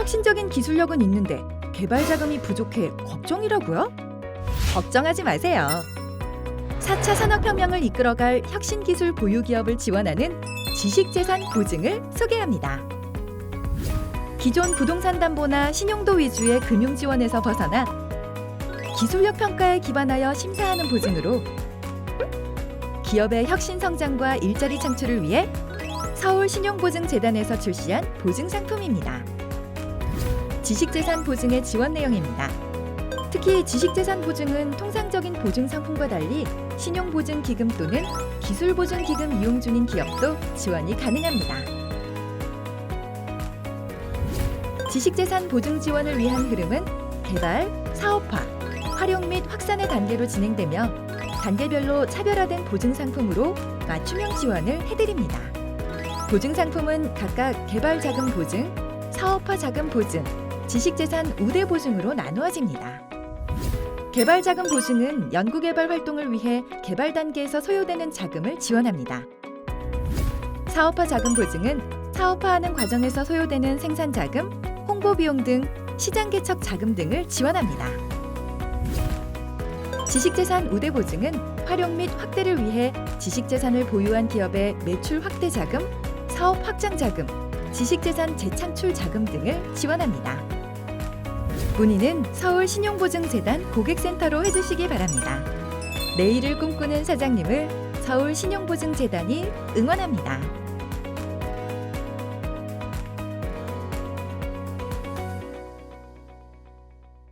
혁신적인 기술력은 있는데 개발 자금이 부족해 걱정이라고요? 걱정하지 마세요. 4차 산업혁명을 이끌어갈 혁신기술 보유 기업을 지원하는 지식재산 보증을 소개합니다. 기존 부동산 담보나 신용도 위주의 금융 지원에서 벗어나 기술력 평가에 기반하여 심사하는 보증으로 기업의 혁신 성장과 일자리 창출을 위해 서울 신용보증재단에서 출시한 보증 상품입니다. 지식재산 보증의 지원 내용입니다. 특히 지식재산 보증은 통상적인 보증 상품과 달리 신용보증 기금 또는 기술보증 기금 이용 중인 기업도 지원이 가능합니다. 지식재산 보증 지원을 위한 흐름은 개발, 사업화, 활용 및 확산의 단계로 진행되며 단계별로 차별화된 보증 상품으로 맞춤형 지원을 해드립니다. 보증 상품은 각각 개발 자금 보증, 사업화 자금 보증, 지식재산 우대 보증으로 나누어집니다. 개발 자금 보증은 연구 개발 활동을 위해 개발 단계에서 소요되는 자금을 지원합니다. 사업화 자금 보증은 사업화하는 과정에서 소요되는 생산 자금, 홍보 비용 등 시장 개척 자금 등을 지원합니다. 지식재산 우대 보증은 활용 및 확대를 위해 지식재산을 보유한 기업의 매출 확대 자금, 사업 확장 자금, 지식재산 재창출 자금 등을 지원합니다. 문의는 서울 신용보증재단 고객센터로 해주시기 바랍니다. 내일을 꿈꾸는 사장님을 서울 신용보증재단이 응원합니다.